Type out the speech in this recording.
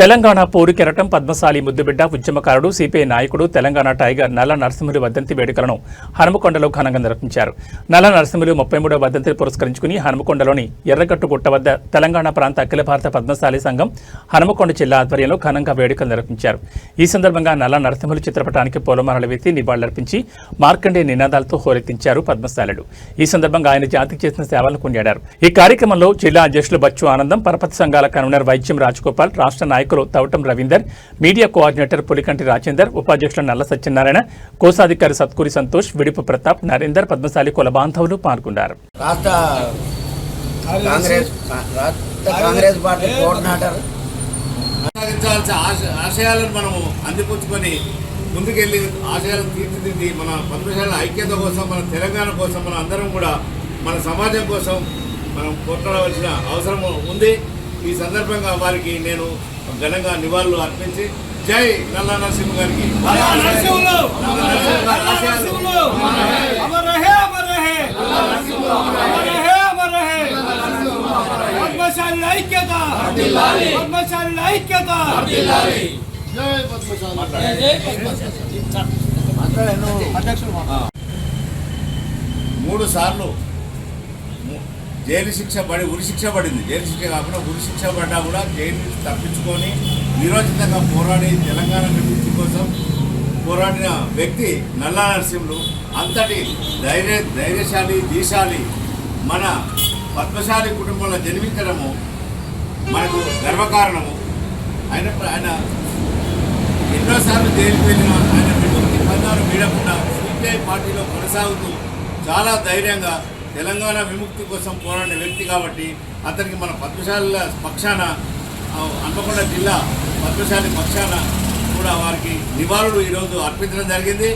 తెలంగాణ పోరుకెరటం పద్మశాలి ముద్దుబిడ్డ ఉద్యమకారుడు సిపిఐ నాయకుడు తెలంగాణ టైగర్ నల్ల నరసింహులు వదంతి వేడుకలను హనుమకొండలో ఘనంగా నిర్వహించారు. నల్ల నరసింహులు ముప్పై మూడవ వదంతిని పురస్కరించుకుని హనుమకొండలోని ఎర్రగట్టు గుట్ట వద్ద తెలంగాణ ప్రాంత అఖిల భారత పద్మశాలి సంఘం హనుమకొండ జిల్లా ఆధ్వర్యంలో ఘనంగా వేడుకలు నిర్వహించారు. ఈ సందర్భంగా నల్ల నరసింహులు చిత్రపటానికి పూలమాలలు వేసి నివాళులర్పించి మార్కండే నినాదాలతో హోరెత్తించారు పద్మశాలుడు. ఈ సందర్భంగా ఆయన జాతికి చేసిన సేవలను కొనియాడారు. ఈ కార్యక్రమంలో జిల్లా అధ్యక్షులు బచ్చు ఆనందం పరపతి సంఘాల కన్వీనర్ వైద్యం రాజగోపాల్ రాష్ట్ర నాయకులు తౌటం రవీందర్ మీడియా కోఆర్డినేటర్ పులికంటి రాజేందర్ ఉపాధ్యక్షులు నల్ల సత్యనారాయణ కోశాధికారి సత్కూరి సంతోష్ విడిపు ప్రతాప్ నరేందర్ పద్మశాలి కుల బాంధవులు పాల్గొన్నారు. రాష్ట్ర కాంగ్రెస్ రాష్ట్ర కాంగ్రెస్ పార్టీ కోఆర్డినేటర్. కొనసాగించాల్సిన ఆశ ఆశయాలను మనము అందిపుచ్చుకొని ముందుకెళ్ళి ఆశయాలను తీర్చిదిద్ది మన పద్మశాల ఐక్యత కోసం మన తెలంగాణ కోసం మన అందరం కూడా మన సమాజం కోసం మనం కొట్లాడవలసిన అవసరం ఉంది. ఈ సందర్భంగా వారికి నేను ఘనంగా నివాళులు అర్పించి జై నల్లా నరసింహ గారికి. పద్మశాలి ఐక్యత! పద్మశాలి! ఐక్యత! మూడు సార్లు జైలు శిక్ష పడి ఉరి శిక్ష పడింది. జైలు శిక్ష కాకుండా ఉరి శిక్ష పడ్డా కూడా జైలు నుంచి తప్పించుకొని నిరోచితంగా పోరాడి తెలంగాణ విముక్తి కోసం పోరాడిన వ్యక్తి నల్లా నరసింహులు. అంతటి ధైర్య ధైర్యశాలి దీశాలి మన పద్మశాలి కుటుంబంలో జన్మించడము మనకు గర్వకారణము. ఆయన ఆయన ఎన్నోసార్లు జైలుకు వెళ్ళిన ఆయన విముక్తి బంధాలు వీడకుండా సిపిఐ పార్టీలో కొనసాగుతూ చాలా ధైర్యంగా తెలంగాణ విముక్తి కోసం పోరాడిన వ్యక్తి కాబట్టి అతనికి మన పద్మశాల పక్షాన ఆ, హన్మకొండ జిల్లా పద్మశాలి పక్షాన కూడా వారికి నివాళులు ఈరోజు అర్పించడం జరిగింది.